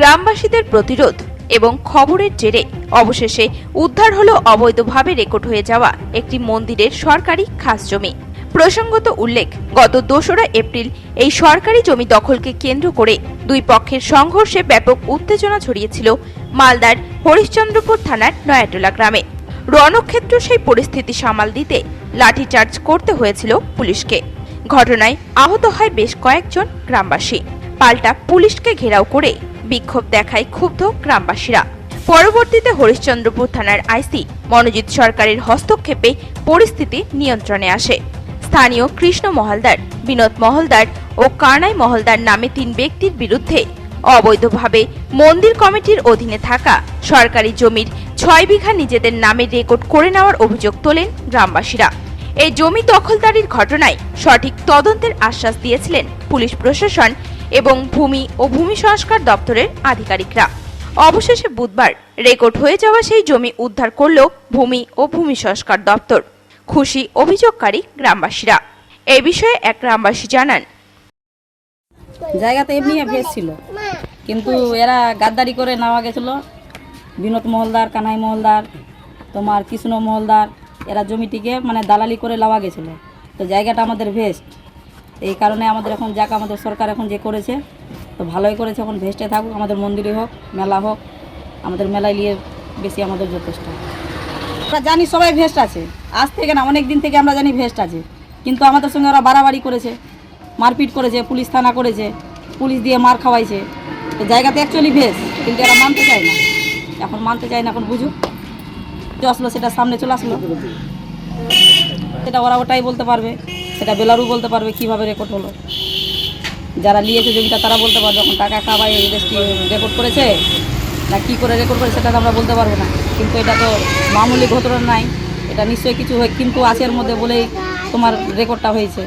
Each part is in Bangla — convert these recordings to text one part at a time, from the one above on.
গ্রামবাসীদের প্রতিরোধ এবং খবরের জেরে অবশেষে উদ্ধার হলো অবৈধভাবে রেকর্ড হয়ে যাওয়া একটি মন্দিরের সরকারি খাস জমি। প্রসঙ্গত উল্লেখ, গত দোসরা এপ্রিল এই সরকারি জমি দখলকে কেন্দ্র করে দুই পক্ষের সংঘর্ষে ব্যাপক উত্তেজনা ছড়িয়েছিল মালদার হরিশ্চন্দ্রপুর থানার নয়াটোলা গ্রামে। রণক্ষেত্র সেই পরিস্থিতি সামাল দিতে লাঠিচার্জ করতে হয়েছিল পুলিশকে। ঘটনায় আহত হয় বেশ কয়েকজন গ্রামবাসী। পাল্টা পুলিশকে ঘেরাও করে বিক্ষোভ দেখায় ক্ষুব্ধ গ্রামবাসীরা। পরবর্তীতে হরিশ্চন্দ্রপুর থানার আইসি মনোজিৎ সরকারের হস্তক্ষেপে পরিস্থিতি নিয়ন্ত্রণে আসে। স্থানীয় কৃষ্ণ মহলদার, বিনোদ মহলদার ও কানাই মহলদার নামে তিন ব্যক্তির বিরুদ্ধে অবৈধভাবে মন্দির কমিটির অধীনে থাকা সরকারি জমির ছয় বিঘা নিজেদের নামে রেকর্ড করে নেওয়ার অভিযোগ তোলেন গ্রামবাসীরা। এই জমি দখলদারির ঘটনায় সঠিক তদন্তের আশ্বাস দিয়েছিলেন পুলিশ প্রশাসন এবং ভূমি ও ভূমি সংস্কার দপ্তরের আধিকারিকরা। অবশেষে বুধবার রেকর্ড হয়ে যাওয়া সেই জমি উদ্ধার করল ভূমি ও ভূমি সংস্কার দপ্তর, খুশি অভিযোগকারী গ্রামবাসীরা। এ বিষয়ে এক গ্রামবাসী জানান, জায়গাতে এমনি ভেজ ছিল, কিন্তু এরা গাদ্দারি করে নেওয়া গেছিল। বিনোদ মহলদার, কানাই মহলদার, তোমার কৃষ্ণ মহলদার, এরা জমিটিকে মানে দালালি করে নেওয়া গেছিল। তো জায়গাটা আমাদের ভেস্ট এই কারণে আমাদের এখন যাক, আমাদের সরকার এখন যে করেছে, তো ভালোই করেছে, এখন ভেস্টে থাকুক, আমাদের মন্দিরে হোক, মেলা হোক, আমাদের মেলায় নিয়ে বেশি আমাদের যথেষ্ট। আমরা জানি সবাই ভেস্ট আছে, আজ থেকে না, অনেক দিন থেকে আমরা জানি ভেস্ট আছে, কিন্তু আমাদের সঙ্গে ওরা বাড়াবাড়ি করেছে, মারপিট করেছে, পুলিশ থানা করেছে, পুলিশ দিয়ে মার খাওয়াইছে, তো জায়গাতে অ্যাকচুয়ালি ভেস কিন্তু এরা মানতে চায় না। এখন মানতে চায় না, এখন বুঝুক, যে আসলো, সেটা সামনে চলে আসলো। সেটা ওরা ওটাই বলতে পারবে। সেটা বেলারু বলতে পারবে কীভাবে রেকর্ড হলো। যারা নিয়েছে জমিটা তারা বলতে পারবে এখন টাকা খাওয়াই রেজিস্ট্রি রেকর্ড করেছে? না কী করে রেকর্ড করে সেটা তো আমরা বলতে পারব না। কিন্তু এটা তো মামুলি ঘটনা নাই এটা নিশ্চয়ই কিছু হয় কিন্তু আছে এর মধ্যে বলেই তোমার রেকর্ডটা হয়েছে।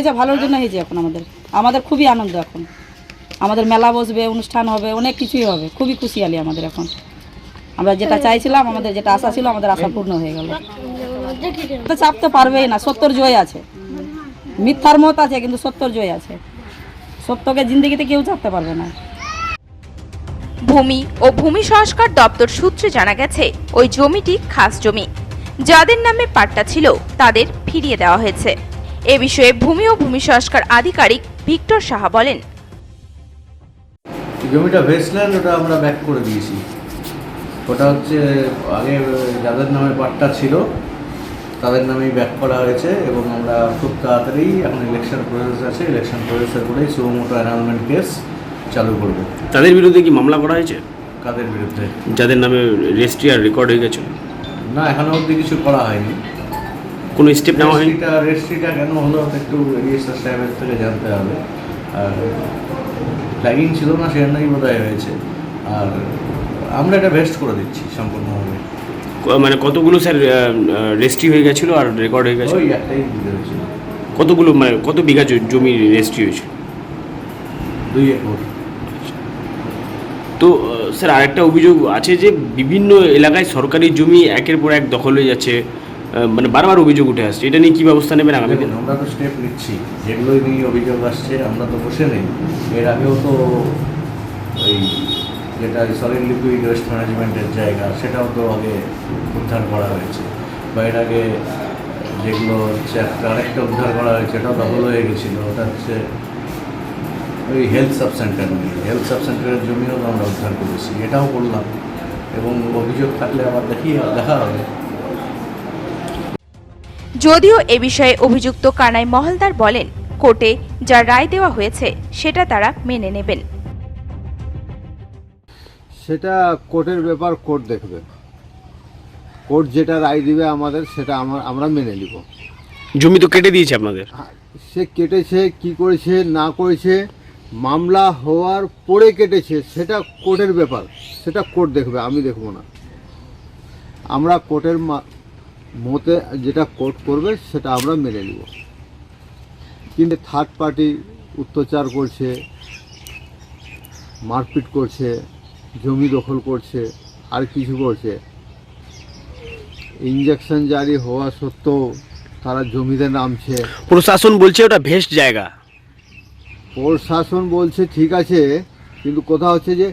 এটা ভালোর জন্য হয়েছে এখন আমাদের। আমাদের খুবই আনন্দ এখন। আমাদের মেলা বসবে অনুষ্ঠান হবে অনেক কিছুই হবে। খুবই খুশিয়ালি আমাদের এখন। আমরা যেটা চাইছিলাম আমাদের যেটা আশা ছিল আমাদের আশা পূর্ণ হয়ে গেল। তো চাপতে পারবেই না সত্যর জয় আছে। মিথ্যার মত আছে কিন্তু সত্যর জয় আছে। সত্যকে জিন্দগিতে কেউ চাপতে পারবে না। ভূমি ও ভূমি সংস্কার দপ্তর সূত্রে জানা গেছে ওই জমিটি খাস জমি। যাদের নামে পাট্টা ছিল তাদের ফিরিয়ে দেওয়া হয়েছে। এ বিষয়ে ভূমি ও ভূমি সংস্কার আধিকারিক ভিক্টর সাহা বলেন। জমিটা ভেস্টল্যান্ড ওটা আমরা ব্যাক করে দিয়েছি। ওটা হচ্ছে আগে যাদের নামে পাট্টা ছিল তাদের নামেই ব্যাক করা হয়েছে এবং আমরা খুব তাড়াতাড়ি এখন ইলেকশন প্রসেস আছে ইলেকশন প্রসেসের করেই সুমোটো অ্যানাউন্সমেন্ট কেস চালু করব। তাদের বিরুদ্ধে কি মামলা করা হয়েছে? কাদের বিরুদ্ধে? যাদের নামে রেজিস্ট্রি আর রেকর্ড হয়ে গেছে। না এখনও অবধি কিছু করা হয়নি। কোনো স্টেপ নেওয়া হয়নি? রেজিস্ট্রিটা রেজিস্ট্রিটা কেন হলো একটু রেজিস্টার সাহেবের থেকে জানতে হবে। আর ফ্ল্যাগিং ছিল না সেজন্যই বোধহয় হয়েছে। আর আমরা এটা ভেস্ট করে দিচ্ছি সম্পূর্ণভাবে। মানে কতগুলো স্যার রেজিস্ট্রি হয়ে গেছিল আর রেকর্ড হয়ে গেছে? ওই একটাই বুঝে হয়েছিল। কতগুলো মানে কত বিঘা জমি রেজিস্ট্রি হয়েছে? দুই একর তো স্যার আরেকটা অভিযোগ আছে যে বিভিন্ন এলাকায় সরকারি জমি একের পর এক দখল হয়ে যাচ্ছে মানে বারবার অভিযোগ উঠে আসছে। এটা নিয়ে কী ব্যবস্থা নেবেন আগামী দিন? আমরা তো স্টেপ নিচ্ছি। যেগুলোই নিয়ে অভিযোগ আসছে আমরা তো বসে নেই। এর আগেও তো ওই যেটা সলিড লিকুইড ওয়েস্ট ম্যানেজমেন্টের জায়গা, সেটাও তো আগে উদ্ধার করা হয়েছে। বা এর আগে যেগুলো হচ্ছে একটা আরেকটা উদ্ধার করা হয়েছে এটাও দখল হয়ে গেছিল। ওটা হচ্ছে ওই হেলথ সাব সেন্টার নিয়ে। হেলথ সাব সেন্টারের জমিও আমরা উদ্ধার করেছি, এটাও করলাম। এবং অভিযোগ থাকলে আবার দেখি দেখা হবে। যদিও এ বিষয়ে অভিযুক্ত কানাই মহলদার বলেন, কোর্টে যা রায় দেওয়া হয়েছে, সেটা তারা মেনে নেবেন। সেটা কোর্টের ব্যাপার কোর্ট দেখবে। কোর্ট যেটা রায় দিবে আমাদের সেটা আমরা আমরা মেনে নিব। জমি তো কেটে দিয়েছে আপনাদের। সে কেটেছে কি করেছে না করেছে মামলা হওয়ার পরে কেটেছে সেটা কোর্টের ব্যাপার। সেটা কোর্ট দেখবে আমি দেখব না। আমরা কোর্টের মতে যেটা কোর্ট করবে সেটা আমরা মেনে নিব। কিন্তু থার্ড পার্টি অত্যাচার করছে মারপিট করছে জমি দখল করছে আর কিছু করছে। ইঞ্জেকশন জারি হওয়া সত্ত্বেও তারা জমিতে নামছে। প্রশাসন বলছে ওটা ভেস্ট জায়গা। প্রশাসন বলছে ঠিক আছে কিন্তু কথা হচ্ছে যে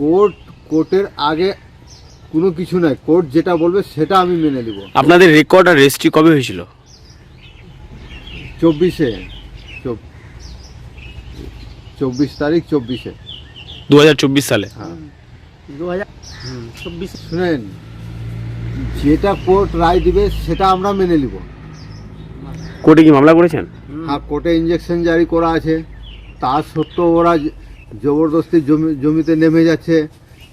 কোর্ট কোর্টের আগে কোনো কিছু নাই। কোর্ট যেটা বলবে সেটা আমি মেনে নিব। আপনাদের রেকর্ড আর রেজিস্ট্রি কবে হয়েছিল? চব্বিশে। চব্বিশ তারিখ চব্বিশে। দু হাজার চব্বিশ সালে? হ্যাঁ। শুনেন যেটা কোর্ট রায় দিবে সেটা আমরা মেনে নিব। কোর্টে কি মামলা করেছেন? আর কোর্টে ইঞ্জেকশন জারি করা আছে। তা সত্ত্বেও ওরা জবরদস্তি জমি জমিতে নেমে যাচ্ছে।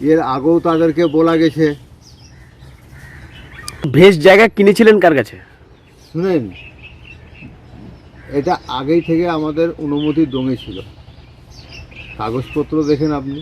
এর আগেও তাদেরকে বলা গেছে। ভেজ জায়গা কিনেছিলেন কার কাছে? শুনেন এটা আগেই থেকে আমাদের অনুমতি দমে ছিল। কাগজপত্র দেখেন আপনি।